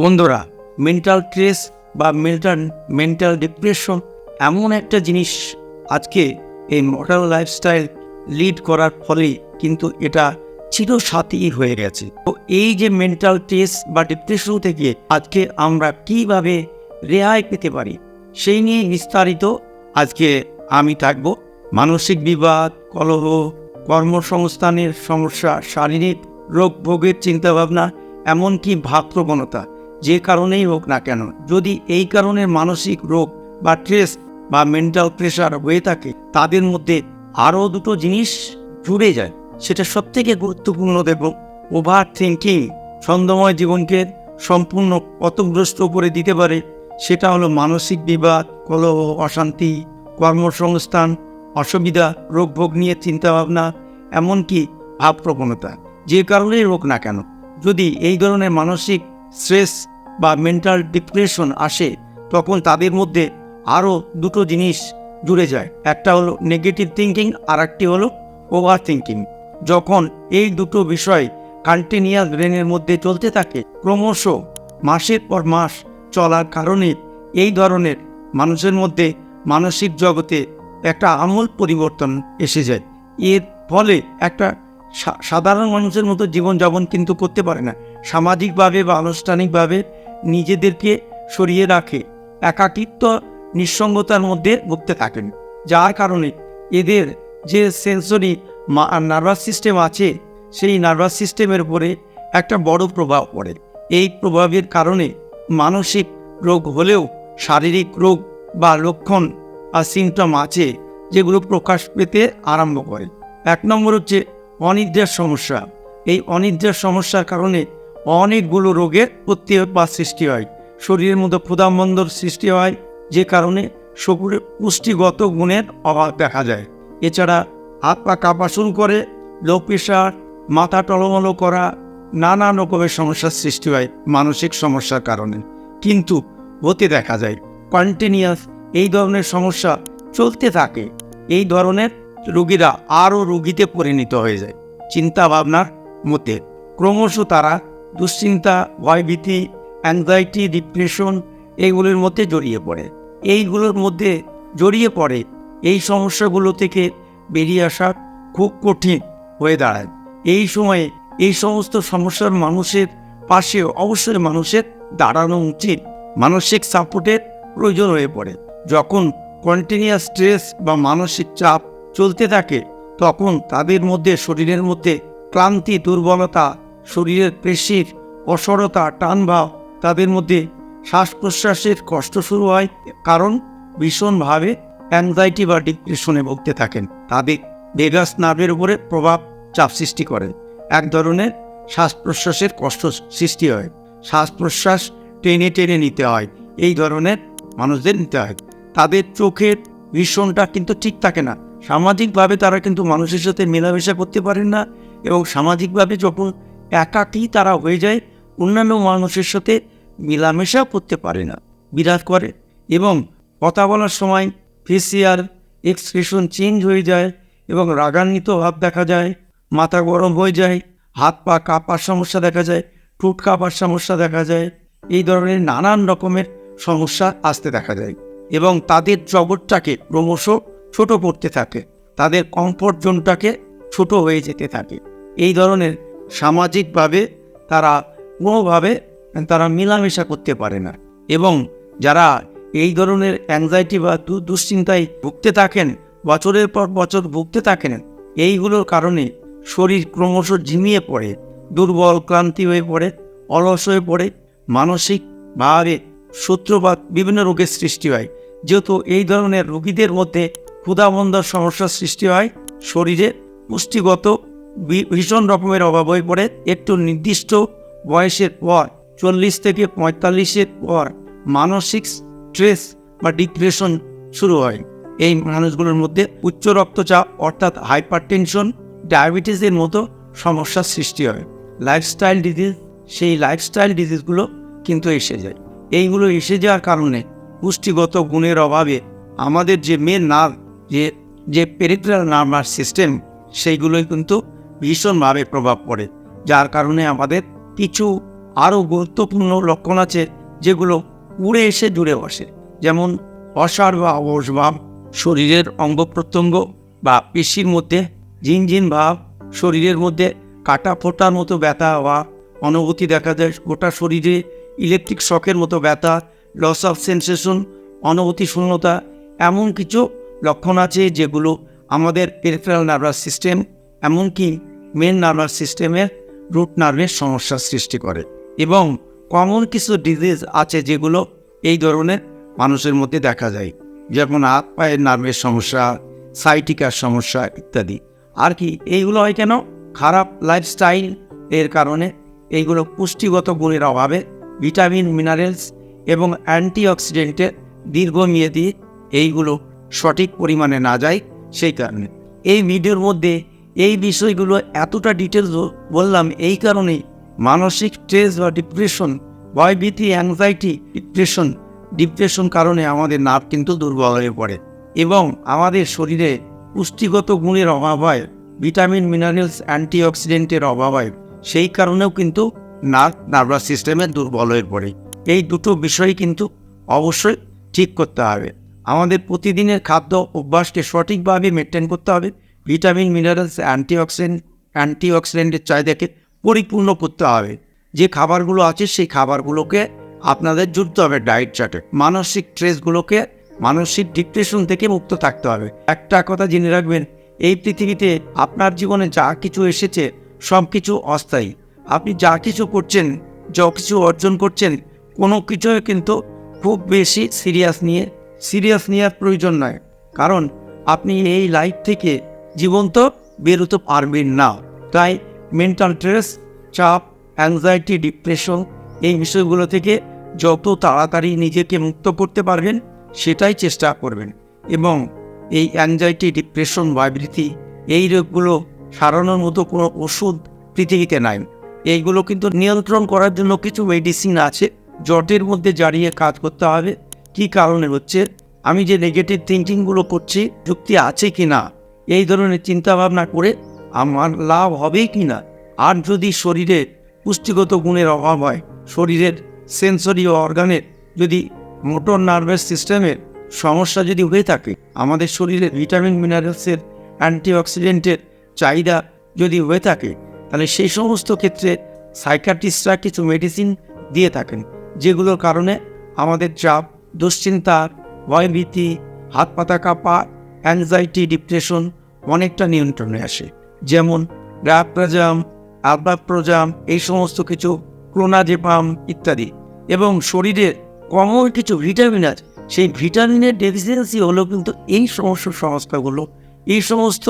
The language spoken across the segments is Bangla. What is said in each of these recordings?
বন্ধুরা মেন্টাল স্ট্রেস বা মেন্টাল মেন্টাল ডিপ্রেশন এমন একটা জিনিস আজকে এই মডার্ন লাইফস্টাইল লিড করার ফলে কিন্তু এটা চিরসাথী হয়ে গেছে। তো এই যে মেন্টাল স্ট্রেস বা ডিপ্রেশন থেকে আজকে আমরা কীভাবে রেহাই পেতে পারি, সেই নিয়ে বিস্তারিত আজকে আমি থাকব। মানসিক বিবাদ, কলহ, কর্মসংস্থানের সমস্যা, শারীরিক রোগ ভোগের চিন্তাভাবনা, এমনকি ভাবপ্রবণতা যে কারণেই হোক না কেন, যদি এই কারণে মানসিক রোগ বা স্ট্রেস বা মেন্টাল প্রেশার হয়ে থাকে, তাদের মধ্যে আরও দুটো জিনিস জুড়ে যায়। সেটা সবথেকে গুরুত্বপূর্ণ দেব ওভার থিঙ্কিং ছন্দময় জীবনকে সম্পূর্ণ পথগ্রস্ত করে দিতে পারে, সেটা হলো মানসিক বিবাদ, কলহ, অশান্তি, কর্মসংস্থান, অসুবিধা রোগ ভোগ নিয়ে চিন্তাভাবনা, এমনকি ভাবপ্রবণতা, যে কারণেই হোক না কেন। যদি এই ধরনের মানসিক স্ট্রেস বা মেন্টাল ডিপ্রেশন আসে, তখন তাদের মধ্যে আরও দুটো জিনিস জুড়ে যায়। একটা হলো নেগেটিভ থিঙ্কিং আর একটি হলো ওভার থিঙ্কিং যখন এই দুটো বিষয় কন্টিনিউয়াস ব্রেনের মধ্যে চলতে থাকে, ক্রমশ মাসের পর মাস চলার কারণে এই ধরনের মানুষের মধ্যে মানসিক জগতে একটা আমূল পরিবর্তন এসে যায়। এর ফলে একটা সাধারণ মানুষের মতো জীবনযাপন কিন্তু করতে পারে না। সামাজিকভাবে বা আনুষ্ঠানিকভাবে নিজেদেরকে সরিয়ে রাখে। একাকিত্ব, নিঃসঙ্গতার মধ্যে ভুগতে থাকেন। যার কারণে এদের যে সেন্সরি নার্ভাস সিস্টেম আছে, সেই নার্ভাস সিস্টেমের উপরে একটা বড় প্রভাব পড়ে। এই প্রভাবের কারণে মানসিক রোগ হলেও শারীরিক রোগ বা লক্ষণ আর সিমটম আছে, যেগুলো প্রকাশ পেতে আরম্ভ করে। এক নম্বর হচ্ছে অনিদ্রার সমস্যা। এই অনিদ্রার সমস্যার কারণে অনেকগুলো রোগের প্রত্যয় বা সৃষ্টি হয়। শরীরের মধ্যে ক্ষুধামন্দর সৃষ্টি হয়, যে কারণে শরীরের পুষ্টিগত গুণের অভাব দেখা যায়। এছাড়া হাত পা কাঁপা শুরু করে লো প্রেশার মাথা টলমলো করা, নানা রকমের সমস্যার সৃষ্টি হয় মানসিক সমস্যার কারণে। কিন্তু হতে দেখা যায় কন্টিনিউয়াস এই ধরনের সমস্যা চলতে থাকে। এই ধরনের রোগীরা আরও রোগীতে পরিণত হয়ে যায়। চিন্তা ভাবনার মধ্যে। ক্রমশ তারা দুশ্চিন্তা, ভয়ভীতি অ্যাংজাইটি ডিপ্রেশন এইগুলোর মধ্যে জড়িয়ে পড়ে। এইগুলোর মধ্যে জড়িয়ে পড়ে এই সমস্যাগুলো থেকে বেরিয়ে আসা খুব কঠিন হয়ে দাঁড়ায়। এই সময়ে এই সমস্ত সমস্যার মানুষের পাশে অবশ্যই মানুষের দাঁড়ানো উচিত। মানসিক সাপোর্টের প্রয়োজন হয়ে পড়ে। যখন কন্টিনিউয়াস স্ট্রেস বা মানসিক চাপ চলতে থাকে, তখন তাদের মধ্যে, শরীরের মধ্যে ক্লান্তি, দুর্বলতা শরীরের পেশির অসরতা টানভাব তাদের মধ্যে শ্বাস প্রশ্বাসের কষ্ট শুরু হয় কারণ ভীষণভাবে অ্যাংজাইটি বা ডিপ্রেশনে ভুগতে থাকেন। তাদের ভেগাস নার্ভের উপরে প্রভাব চাপ সৃষ্টি করে। এক ধরনের শ্বাস প্রশ্বাসের কষ্ট সৃষ্টি হয়। শ্বাস প্রশ্বাস টেনে টেনে নিতে হয়। এই ধরনের মানুষদের নিতে হয়। তাদের চোখের ভীষণটা কিন্তু ঠিক থাকে না। সামাজিকভাবে তারা কিন্তু মানুষের সাথে মেলামেশা করতে পারেন না এবং সামাজিকভাবে যখন একাকী তারা হয়ে যায়। অন্যান্য মানুষের সাথে মেলামেশা করতে পারে না বিরাট করে এবং কথা বলার সময় ফেসিয়াল এক্সপ্রেশন চেঞ্জ হয়ে যায় এবং রাগান্বিত ভাব দেখা যায়, মাথা গরম হয়ে যায়, হাত পা কাঁপার সমস্যা দেখা যায়, ঠোঁট কাঁপার সমস্যা দেখা যায়, এই ধরনের নানান রকমের সমস্যা আসতে দেখা যায় এবং তাদের জগৎটাকে ক্রমশ ছোট করতে থাকে, তাদের কমফোর্ট জোনটাকে ছোট হয়ে যেতে থাকে। এই ধরনের সামাজিকভাবে তারা কোনোভাবে তারা মেলামেশা করতে পারে না। এবং যারা এই ধরনের অ্যাংজাইটি বা দুশ্চিন্তায় ভুগতে থাকেন, বছরের পর বছর ভুগতে থাকেন, এইগুলোর কারণে শরীর ক্রমশ ঝিমিয়ে পড়ে, দুর্বল, ক্লান্তি হয়ে পড়ে, অলস হয়ে পড়ে, মানসিকভাবে সূত্রপাত বিভিন্ন রোগের সৃষ্টি হয়। যেহেতু এই ধরনের রোগীদের মধ্যে ক্ষুধাবন্ধর সমস্যার সৃষ্টি হয়, শরীরে পুষ্টিগত ভীষণ রকমের অভাব হয়ে পড়ে। একটু নির্দিষ্ট বয়সের পর, চল্লিশ থেকে পঁয়তাল্লিশের পর মানসিক স্ট্রেস বা ডিপ্রেশন শুরু হয়। এই মানুষগুলোর মধ্যে উচ্চ রক্তচাপ অর্থাৎ হাইপার টেনশন ডায়াবেটিসের মতো সমস্যার সৃষ্টি হয়। লাইফস্টাইল ডিজিজ, সেই লাইফস্টাইল ডিজিজগুলো কিন্তু এসে যায়। এইগুলো এসে যাওয়ার কারণে পুষ্টিগত গুণের অভাবে আমাদের যে মেন নার্ভ যে যে পেরিফেরাল নার্ভাস সিস্টেম সেইগুলোই কিন্তু ভীষণভাবে প্রভাব পড়ে, যার কারণে আমাদের কিছু আরও গুরুত্বপূর্ণ লক্ষণ আছে যেগুলো উড়ে এসে জুড়ে বসে। যেমন অসার বা অবস ভাব, শরীরের অঙ্গ প্রত্যঙ্গ বা পেশির মধ্যে ঝিনঝিন ভাব, শরীরের মধ্যে কাটা ফোটার মতো ব্যথা হওয়া অনুভূতি দেখা যায় গোটা শরীরে ইলেকট্রিক শকের মতো ব্যথা লস অফ সেন্সেশন অনুভূতি শূন্যতা, এমন কিছু লক্ষণ আছে যেগুলো আমাদের পেরিফেরাল নার্ভাস সিস্টেম এমনকি মেন নার্ভাস সিস্টেমের রুট নার্ভের সমস্যার সৃষ্টি করে এবং কমন কিছু ডিজিজ আছে যেগুলো এই ধরনের মানুষের মধ্যে দেখা যায়। যেমন হাত, পায়ের নার্ভের সমস্যা সাইটিকার সমস্যা ইত্যাদি। আর কি, এইগুলো হয় কেন? খারাপ লাইফস্টাইল এর কারণে এইগুলো পুষ্টিগত গুণের অভাবে ভিটামিন মিনারেলস এবং অ্যান্টিঅক্সিডেন্টের দীর্ঘমেয়াদী এইগুলো সঠিক পরিমাণে না যায় সেই কারণে। এই ভিডিওর মধ্যে এই বিষয়গুলো এতটা ডিটেলস বললাম, এই কারণেই মানসিক স্ট্রেস বা ডিপ্রেশন ভয়ভীতি অ্যাংজাইটি ডিপ্রেশন ডিপ্রেশন কারণে আমাদের নার্ভ কিন্তু দুর্বল হয়ে পড়ে এবং আমাদের শরীরে পুষ্টিগত গুণের অভাব হয় ভিটামিন মিনারেলস অ্যান্টিঅক্সিডেন্টের অভাব হয়, সেই কারণেও কিন্তু নার্ভ নার্ভাস সিস্টেমে দুর্বল হয়ে পড়ে। এই দুটো বিষয় কিন্তু অবশ্যই ঠিক করতে হবে। আমাদের প্রতিদিনের খাদ্য অভ্যাসকে সঠিকভাবে মেনটেন করতে হবে। ভিটামিন, মিনারেলস, অ্যান্টিঅক্সিডেন্ট, অ্যান্টিঅক্সিডেন্টের চাহিদাকে পরিপূর্ণ করতে হবে। যে খাবারগুলো আছে, সেই খাবারগুলোকে আপনাদের জুড়তে হবে ডায়েট চার্টে। মানসিক স্ট্রেসগুলোকে মানসিক ডিপ্রেশন থেকে মুক্ত থাকতে হবে। একটা কথা জেনে রাখবেন, এই পৃথিবীতে আপনার জীবনে যা কিছু এসেছে, সব কিছু অস্থায়ী। আপনি যা কিছু করছেন, যা কিছু অর্জন করছেন, কোনো কিছুই কিন্তু খুব বেশি সিরিয়াস নিয়ে সিরিয়াস নেওয়ার প্রয়োজন নয়। কারণ আপনি এই লাইফ থেকে জীবন্ত বেরোতে পারবেন না তাই মেন্টাল স্ট্রেস চাপ অ্যাংজাইটি ডিপ্রেশন এই বিষয়গুলো থেকে যত তাড়াতাড়ি নিজেকে মুক্ত করতে পারবেন, সেটাই চেষ্টা করবেন। এবং এই অ্যাংজাইটি ডিপ্রেশন ভাইবৃতি এই রোগগুলো সারানোর মতো কোনো ওষুধ পৃথিবীতে নাই। এইগুলো কিন্তু নিয়ন্ত্রণ করার জন্য কিছু মেডিসিন আছে জটের মধ্যে জারিয়ে কাজ করতে হবে। কি কারণে হচ্ছে? আমি যে নেগেটিভ থিঙ্কিংগুলো করছি, যুক্তি আছে কি না এই ধরনের চিন্তাভাবনা করে আমার লাভ হবে কি না? আর যদি শরীরে পুষ্টিগত গুণের অভাব হয়, শরীরের সেন্সরি অর্গানের যদি মোটর নার্ভাস সিস্টেমের সমস্যা যদি হয়ে থাকে, আমাদের শরীরে ভিটামিন মিনারেলসের অ্যান্টিঅক্সিডেন্টের চাহিদা যদি হয়ে থাকে, তাহলে সেই সমস্ত ক্ষেত্রে সাইকাট্রিস্টরা কিছু মেডিসিন দিয়ে থাকেন, যেগুলোর কারণে আমাদের চাপ, দুশ্চিন্তা, ভয়ভীতি, হাত পাতা কাঁপা অ্যাংজাইটি ডিপ্রেশন অনেকটা নিয়ন্ত্রণে আসে। যেমন গ্রাপ্রাজাম আলবাপ্রজাম এই সমস্ত কিছু ক্রোনাজেপাম ইত্যাদি। এবং শরীরের কমন কিছু ভিটামিন আছে। সেই ভিটামিনের ডেফিসিয়েন্সি হলো কিন্তু এই সমস্ত সংস্থাগুলো, এই সমস্ত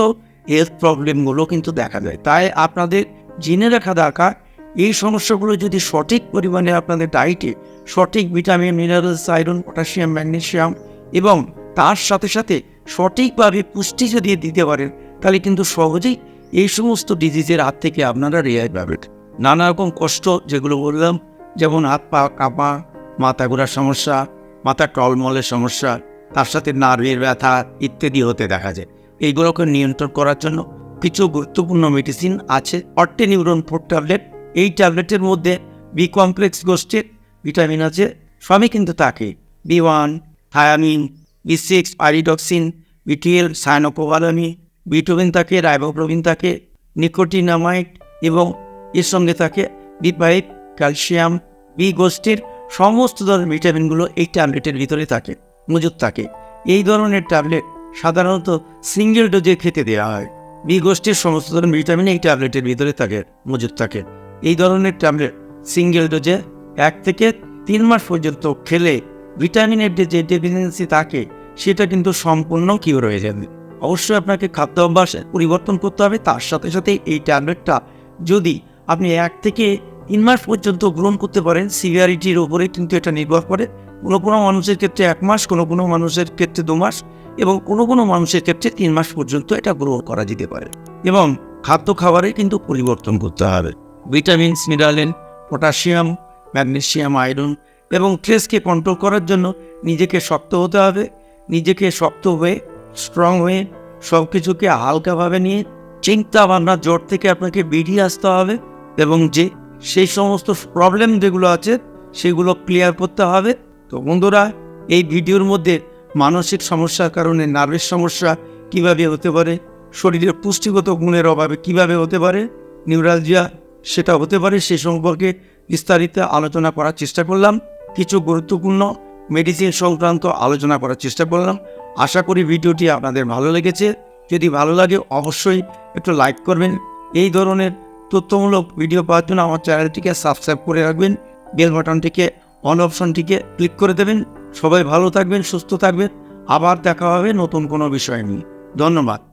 হেলথ প্রবলেমগুলো কিন্তু দেখা যায়। তাই আপনাদের জেনে রাখা দরকার, এই সমস্যাগুলো যদি সঠিক পরিমাণে আপনাদের ডায়েটে সঠিক vitamin minerals iron potassium magnesium এবং তার সাথে সাথে সঠিকভাবে পুষ্টি যদি দিতে পারেন, তাহলে কিন্তু সহজেই এই সমস্ত ডিজিজের হাত থেকে আপনারা রেহাই পাবেন। নানা রকম কষ্ট যেগুলো বললাম, যেমন হাত পা কাঁপা, মাথা ঘোরার সমস্যা, মাথা টলমলের সমস্যা, তার সাথে নার্ভের ব্যথা ইত্যাদি হতে দেখা যায়। এইগুলোকে নিয়ন্ত্রণ করার জন্য কিছু গুরুত্বপূর্ণ মেডিসিন আছে অর্টেনিউরন ফোর ট্যাবলেট। এই ট্যাবলেটের মধ্যে বি কমপ্লেক্স গোষ্ঠীর ভিটামিন আছে, সবই কিন্তু থাকে B one thiamine B six pyridoxine B twelve cyanocobalamin biotin থাকে রাইবোপ্রোবিন থাকে নিকোটিনামাইট এবং এর সঙ্গে থাকে বি ফাইভ ক্যালসিয়াম বি গোষ্ঠীর সমস্ত ধরনের ভিটামিনগুলো এই ট্যাবলেটের ভিতরে থাকে, মজুদ থাকে। এই ধরনের ট্যাবলেট সাধারণত সিঙ্গেল ডোজে খেতে দেওয়া হয়। বি গোষ্ঠীর সমস্ত ধরনের ভিটামিন এই ট্যাবলেটের ভিতরে থাকে, মজুদ থাকে। এই ধরনের ট্যাবলেট সিঙ্গেল ডোজে এক থেকে তিন মাস পর্যন্ত খেলে ভিটামিনের যে ডেফিসিয়েন্সি থাকে, সেটা কিন্তু সম্পূর্ণ কিউর রয়ে যাবে। অবশ্যই আপনাকে খাদ্য অভ্যাস পরিবর্তন করতে হবে, তার সাথে সাথে এই ট্যাবলেটটা যদি আপনি এক থেকে তিন মাস পর্যন্ত গ্রহণ করতে পারেন সিভিয়ারিটির উপরে কিন্তু এটা নির্ভর করে। কোনো কোনো মানুষের ক্ষেত্রে এক মাস, কোনো কোনো মানুষের ক্ষেত্রে দু মাস এবং কোনো কোনো মানুষের ক্ষেত্রে তিন মাস পর্যন্ত এটা গ্রহণ করা যেতে পারে। এবং খাদ্য খাবারে কিন্তু পরিবর্তন করতে হবে। Vitamins mineral potassium magnesium iron এবং স্ট্রেসকে কন্ট্রোল করার জন্য নিজেকে শক্ত হতে হবে, নিজেকে শক্ত হয়ে স্ট্রং হয়ে সব কিছুকে হালকাভাবে নিয়ে চিন্তা ভাবনা জট থেকে আপনাকে বেরিয়ে আসতে হবে এবং যে সেই সমস্ত প্রবলেম যেগুলো আছে সেগুলো ক্লিয়ার করতে হবে। তো বন্ধুরা, এই ভিডিওর মধ্যে মানসিক সমস্যার কারণে নার্ভের সমস্যা কীভাবে হতে পারে, শরীরের পুষ্টিগত গুণের অভাবে কীভাবে হতে পারে নিউরালজিয়া সেটা হতে পারে, সে সম্পর্কে বিস্তারিত আলোচনা করার চেষ্টা করলাম। কিছু গুরুত্বপূর্ণ মেডিসিন সংক্রান্ত আলোচনা করার চেষ্টা করলাম। আশা করি ভিডিওটি আপনাদের ভালো লেগেছে। যদি ভালো লাগে অবশ্যই একটু লাইক করবেন। এই ধরনের তথ্যমূলক ভিডিও পাওয়ার জন্য আমার চ্যানেলটিকে সাবস্ক্রাইব করে রাখবেন। বেল বাটনটিকে অন অপশনটিকে ক্লিক করে দেবেন। সবাই ভালো থাকবেন, সুস্থ থাকবেন। আবার দেখা হবে নতুন কোনো বিষয় নিয়ে। ধন্যবাদ।